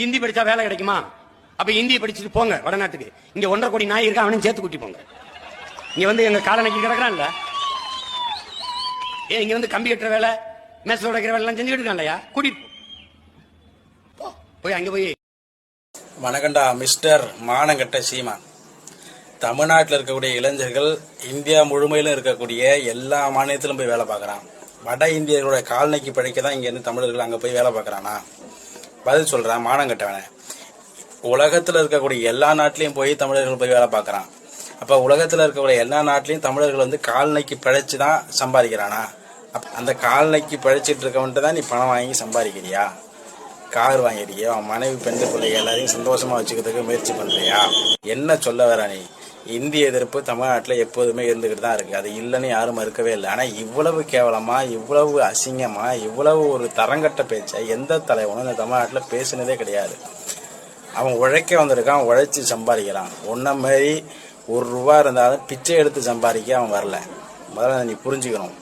ஹிந்தி படிச்சா வேலை கிடைக்குமா? அப்ப ஹிந்தி படிச்சுட்டு போங்க வடநாட்டுக்கு. இங்க ஒன்றரை கோடி நாய் இருக்கா அவனையும் சேர்த்து கூட்டி போங்க. இங்க வந்து எங்க காலனைக்கு கிடக்குறான்ல? ஏன் இங்க வந்து கம்பி கட்டுற வேலை மேச உடைக்கிற வேலை எல்லாம் செஞ்சுக்கிட்டு இருக்கான்லையா கூட்டிட்டு போ. போய் அங்க போய். வணக்கண்டா மிஸ்டர் மானங்கட்ட சீமான். தமிழ்நாட்டில் இருக்கக்கூடிய இளைஞர்கள் இந்தியா முழுமையிலும் இருக்கக்கூடிய எல்லா மாநிலத்திலும் போய் வேலை பார்க்குறான். வட இந்தியர்களுடைய கால்நைக்கு பிழைக்க தான் இங்கேருந்து தமிழர்கள் அங்கே போய் வேலை பார்க்குறானா? பதில் சொல்கிறேன் மானங்கட்டவனே உலகத்தில் இருக்கக்கூடிய எல்லா நாட்டிலையும் போய் தமிழர்கள் போய் வேலை பார்க்குறான். அப்போ உலகத்தில் இருக்கக்கூடிய எல்லா நாட்டிலையும் தமிழர்கள் வந்து கால்நைக்கு பிழைச்சி தான் சம்பாதிக்கிறானா? அப் அந்த கால்நைக்கு பிழைச்சிட்டு இருக்கவன்ட்டு தான் நீ பணம் வாங்கி சம்பாதிக்கிறியா? கார் வாங்கிறியா மனைவி பெண்டு பிள்ளை எல்லாரையும் சந்தோஷமாக வச்சுக்கிறதுக்கு முயற்சி பண்ணுறியா என்ன சொல்ல வர நீ? இந்திய எதிர்ப்பு தமிழ்நாட்டில் எப்போதுமே இருந்துக்கிட்டு தான் இருக்குது அது இல்லைன்னு யாரும் மறுக்கவே இல்லை. ஆனால் இவ்வளவு கேவலமாக இவ்வளவு அசிங்கமாக இவ்வளவு ஒரு தரங்கட்ட பேச்சை எந்த தலைவனும் இந்த தமிழ்நாட்டில் பேசினதே கிடையாது. அவன் உழைக்க வந்திருக்கான் உழைச்சி சம்பாதிக்கிறான். உன்ன மாதிரி ஒரு ரூபா இருந்தாலும் பிச்சை எடுத்து சம்பாதிக்க அவன் வரல. முதல்ல நீ புரிஞ்சுக்கணும்.